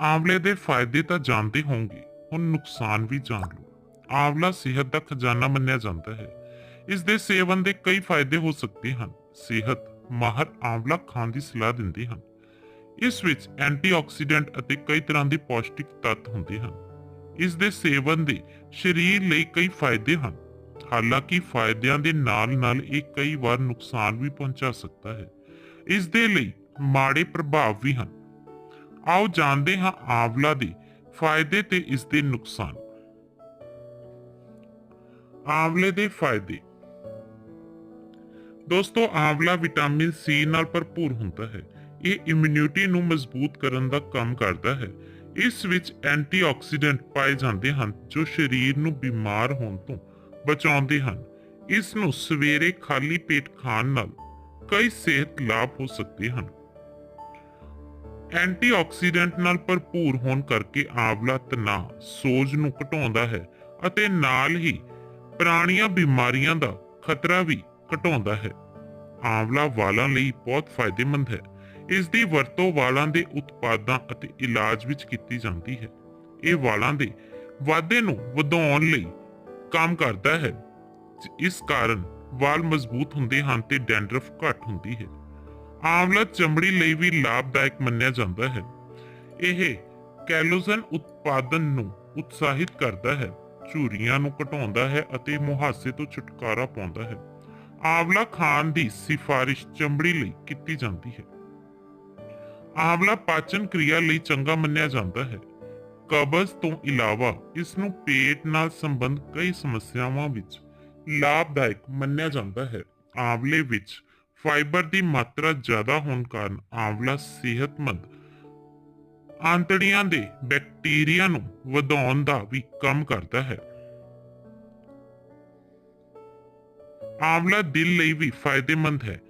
ਆਂਵਲੇ ਦੇ ਫਾਇਦੇ ਤਾਂ ਜਾਣਦੇ ਹੋਵੋਗੇ, ਹੁਣ ਨੁਕਸਾਨ ਵੀ ਜਾਣ ਲਓ। ਆਂਵਲਾ ਸਿਹਤ ਦਾ ਖਜ਼ਾਨਾ ਮੰਨਿਆ ਜਾਂਦਾ ਹੈ। ਇਸ ਦੇ ਸੇਵਨ ਦੇ ਕਈ ਫਾਇਦੇ ਹੋ ਸਕਦੇ ਹਨ। ਸਿਹਤ, ਮਾਹਰ ਆਂਵਲਾ ਖਾਣ ਦੀ ਸਲਾਹ ਦਿੰਦੇ ਹਨ। ਇਸ ਵਿੱਚ ਐਂਟੀਆਕਸੀਡੈਂਟ ਅਤੇ ਕਈ ਤਰ੍ਹਾਂ ਦੇ ਪੌਸ਼ਟਿਕ ਤੱਤ ਹੁੰਦੇ ਹਨ। ਇਸ ਦੇ ਸੇਵਨ ਦੇ ਸਰੀਰ ਲਈ ਕਈ ਫਾਇਦੇ ਹਨ। ਹਾਲਾਂਕਿ ਫਾਇਦਿਆਂ ਦੇ ਨਾਲ-ਨਾਲ ਇਹ ਕਈ ਵਾਰ ਨੁਕਸਾਨ ਵੀ ਪਹੁੰਚਾ ਸਕਦਾ ਹੈ। ਇਸ ਦੇ ਲਈ ਮਾੜੇ ਪ੍ਰਭਾਵ ਵੀ ਹਨ। ਆਓ ਜਾਣਦੇ ਹਾਂ ਆਵਲਾ ਦੇ ਫਾਇਦੇ ਤੇ ਇਸ ਦੇ ਨੁਕਸਾਨ। ਆਵਲੇ ਦੇ ਫਾਇਦੇ। ਦੋਸਤੋ, ਆਂਵਲਾ ਵਿਟਾਮਿਨ ਸੀ ਨਾਲ ਭਰਪੂਰ ਹੁੰਦਾ ਹੈ। ਇਹ ਇਮਿਊਨਿਟੀ ਨੂੰ ਮਜ਼ਬੂਤ ਕਰਨ ਦਾ ਕੰਮ ਕਰਦਾ ਹੈ। ਇਸ ਵਿੱਚ ਐਂਟੀਆਕਸੀਡੈਂਟ ਪਾਏ ਜਾਂਦੇ ਹਨ, ਜੋ ਸਰੀਰ ਨੂੰ ਬਿਮਾਰ ਹੋਣ ਤੋਂ ਬਚਾਉਂਦੇ ਹਨ। ਇਸ ਨੂੰ ਸਵੇਰੇ ਖਾਲੀ ਪੇਟ ਖਾਣ ਨਾਲ ਕਈ ਸਿਹਤ ਲਾਭ ਹੋ ਸਕਦੇ ਹਨ। ਐਂਟੀਆਕਸੀਡੈਂਟ ਨਾਲ ਭਰਪੂਰ ਹੋਣ ਕਰਕੇ ਆਂਵਲਾ ਤਣਾਅ ਸੋਜ ਨੂੰ ਘਟਾਉਂਦਾ ਹੈ ਅਤੇ ਨਾਲ ਹੀ ਪੁਰਾਣੀਆਂ ਬਿਮਾਰੀਆਂ ਦਾ ਖਤਰਾ ਵੀ ਘਟਾਉਂਦਾ ਹੈ। ਆਵਲਾ ਵਾਲਾਂ ਲਈ ਬਹੁਤ ਫਾਇਦੇਮੰਦ ਹੈ। ਇਸ ਦੀ ਵਰਤੋਂ ਵਾਲਾਂ ਦੇ ਉਤਪਾਦਾਂ ਅਤੇ ਇਲਾਜ ਵਿੱਚ ਕੀਤੀ ਜਾਂਦੀ ਹੈ। ਇਹ ਵਾਲਾਂ ਦੇ ਵਾਧੇ ਨੂੰ ਵਧਾਉਣ ਲਈ ਕੰਮ ਕਰਦਾ ਹੈ। ਇਸ ਕਾਰਨ ਵਾਲ ਮਜ਼ਬੂਤ ਹੁੰਦੇ ਹਨ ਤੇ ਡੈਂਡਰਫ ਘੱਟ ਹੁੰਦੀ ਹੈ। ਆਂਵਲਾ ਚਮੜੀ ਲਈ ਵੀ ਲਾਭਦਾਇਕ ਮੰਨਿਆ ਜਾਂਦਾ ਹੈ। ਇਹ ਕੈਲੋਜਨ ਉਤਪਾਦਨ ਨੂੰ ਉਤਸ਼ਾਹਿਤ ਕਰਦਾ ਹੈ, ਝੁਰੀਆਂ ਨੂੰ ਘਟਾਉਂਦਾ ਹੈ ਅਤੇ ਮੁਹਾਸੇ ਤੋਂ ਛੁਟਕਾਰਾ ਪਾਉਂਦਾ ਹੈ। ਆਂਵਲਾ ਖਾਣ ਦੀ ਸਿਫਾਰਿਸ਼ ਚਮੜੀ ਲਈ ਕੀਤੀ ਜਾਂਦੀ ਹੈ। ਆਵਲਾ ਪਾਚਨ ਕਿਰਿਆ ਲਈ ਚੰਗਾ ਮੰਨਿਆ ਜਾਂਦਾ ਹੈ। ਕਬਜ਼ ਤੋਂ ਇਲਾਵਾ ਇਸ ਨੂੰ ਪੇਟ ਨਾਲ ਸੰਬੰਧ ਕਈ ਸਮੱਸਿਆਵਾਂ ਵਿੱਚ ਲਾਭਦਾਇਕ ਮੰਨਿਆ ਜਾਂਦਾ ਹੈ। ਆਂਵਲੇ ਵਿੱਚ ਫਾਈਬਰ ਦੀ ਮਾਤਰਾ ਜ਼ਿਆਦਾ ਹੋਣ ਕਾਰਨ ਆਂਵਲਾ ਸਿਹਤਮੰਦ ਆਂਤੜੀਆਂ ਦੇ ਬੈਕਟੀਰੀਆ ਨੂੰ ਵਧਾਉਣ ਦਾ ਵੀ ਕੰਮ ਕਰਦਾ ਹੈ। ਆਂਵਲਾ ਦਿਲ ਲਈ ਵੀ ਫਾਇਦੇਮੰਦ ਹੈ।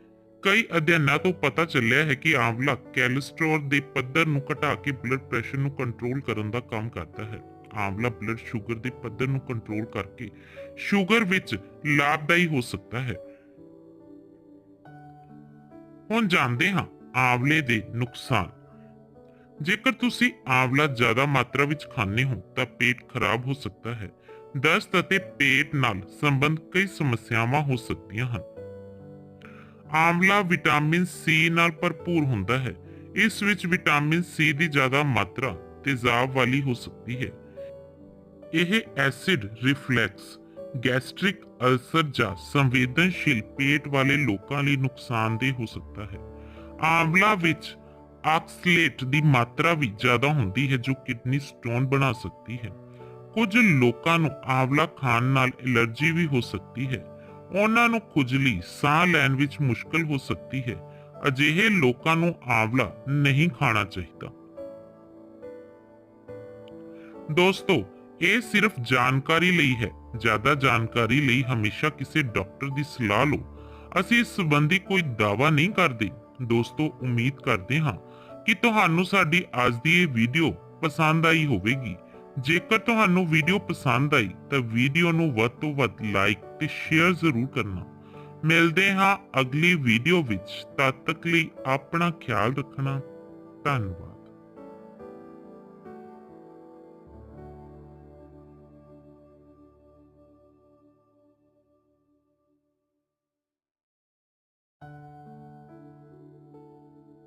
ਕਈ ਅਧਿਐਨਾਂ ਤੋਂ ਪਤਾ ਚੱਲਿਆ ਹੈ ਕਿ ਆਂਵਲਾ ਕੋਲੇਸਟ੍ਰੋਲ ਦੇ ਪੱਧਰ ਨੂੰ ਘਟਾ ਕੇ ਬਲੱਡ ਪ੍ਰੈਸ਼ਰ ਨੂੰ ਕੰਟਰੋਲ ਕਰਨ ਦਾ ਕੰਮ ਕਰਦਾ ਹੈ। ਆਂਵਲਾ ਬਲੱਡ ਸ਼ੂਗਰ ਦੇ ਪੱਧਰ ਨੂੰ ਕੰਟਰੋਲ ਕਰਕੇ ਸ਼ੂਗਰ ਵਿੱਚ ਲਾਭਦਾਈ ਹੋ ਸਕਦਾ ਹੈ। ਹੁਣ ਜਾਣਦੇ ਹਾਂ ਆਂਵਲੇ ਦੇ ਨੁਕਸਾਨ। ਜੇਕਰ ਤੁਸੀਂ ਆਂਵਲਾ ਜ਼ਿਆਦਾ ਮਾਤਰਾ ਵਿੱਚ ਖਾਂਦੇ ਹੋ, ਤਾਂ ਪੇਟ ਖਰਾਬ ਹੋ ਸਕਦਾ ਹੈ। ਦਸਤ ਅਤੇ ਪੇਟ ਨਾਲ ਸੰਬੰਧ ਕਈ ਸਮੱਸਿਆਵਾਂ ਹੋ ਸਕਦੀਆਂ ਹਨ। ਆਂਵਲਾ ਵਿਟਾਮਿਨ ਸੀ ਨਾਲ ਭਰਪੂਰ ਹੁੰਦਾ ਹੈ। ਇਸ ਵਿੱਚ ਵਿਟਾਮਿਨ ਸੀ ਦੀ ਜ਼ਿਆਦਾ ਮਾਤਰਾ ਤੇਜ਼ਾਬ ਵਾਲੀ ਹੋ ਸਕਦੀ ਹੈ। ਇਹ ਐਸਿਡ ਰਿਫਲੈਕਸ ਗੈਸਟ੍ਰਿਕ ਅਲਸਰ ਜਾਂ ਸੰਵੇਦਨਸ਼ੀਲ ਪੇਟ ਵਾਲੇ ਲੋਕਾਂ ਲਈ ਨੁਕਸਾਨਦੇਹ ਹੋ ਸਕਦਾ ਹੈ। ਆਂਵਲਾ ਵਿੱਚ ਆਕਸਲੇਟ ਦੀ ਮਾਤਰਾ ਵੀ ਜ਼ਿਆਦਾ ਹੁੰਦੀ ਹੈ ਜੋ ਕਿਡਨੀ ਸਟੋਨ ਬਣਾ ਸਕਦੀ ਹੈ। ਕੁਝ ਲੋਕਾਂ ਨੂੰ ਆਂਵਲਾ ਖਾਣ ਨਾਲ ਐਲਰਜੀ ਵੀ ਹੋ ਸਕਦੀ ਹੈ। ਉਹਨਾਂ ਨੂੰ ਖੁਜਲੀ ਸਾਹ ਲੈਣ ਵਿੱਚ ਮੁਸ਼ਕਲ ਹੋ ਸਕਦੀ ਹੈ। ਅਜਿਹੇ ਲੋਕਾਂ ਨੂੰ ਆਂਵਲਾ ਨਹੀਂ ਖਾਣਾ ਚਾਹੀਦਾ। ਦੋਸਤੋ ਇਹ ਸਿਰਫ ਜਾਣਕਾਰੀ ਲਈ ਹੈ। ਜ਼ਿਆਦਾ ਜਾਣਕਾਰੀ ਲਈ ਹਮੇਸ਼ਾ ਕਿਸੇ ਡਾਕਟਰ ਦੀ ਸਲਾਹ ਲਓ। ਅਸੀਂ ਇਸ ਸੰਬੰਧੀ ਕੋਈ ਦਾਅਵਾ ਨਹੀਂ ਕਰਦੇ। ਦੋਸਤੋ, ਉਮੀਦ ਕਰਦੇ ਹਾਂ ਕਿ ਤੁਹਾਨੂੰ ਸਾਡੀ ਅੱਜ ਦੀ ਇਹ ਵੀਡੀਓ ਪਸੰਦ ਆਈ ਹੋਵੇਗੀ। ਜੇਕਰ ਤੁਹਾਨੂੰ ਵੀਡੀਓ ਪਸੰਦ ਆਈ, ਤਾਂ ਵੀਡੀਓ ਨੂੰ ਵੱਧ ਤੋਂ ਵੱਧ ਲਾਈਕ ਤੇ ਸ਼ੇਅਰ ਜ਼ਰੂਰ ਕਰਨਾ। ਮਿਲਦੇ ਹਾਂ ਅਗਲੀ ਵੀਡੀਓ ਵਿੱਚ। ਤਦ ਤੱਕ ਲਈ ਆਪਣਾ ਖਿਆਲ ਰੱਖਣਾ। ਧੰਨਵਾਦ।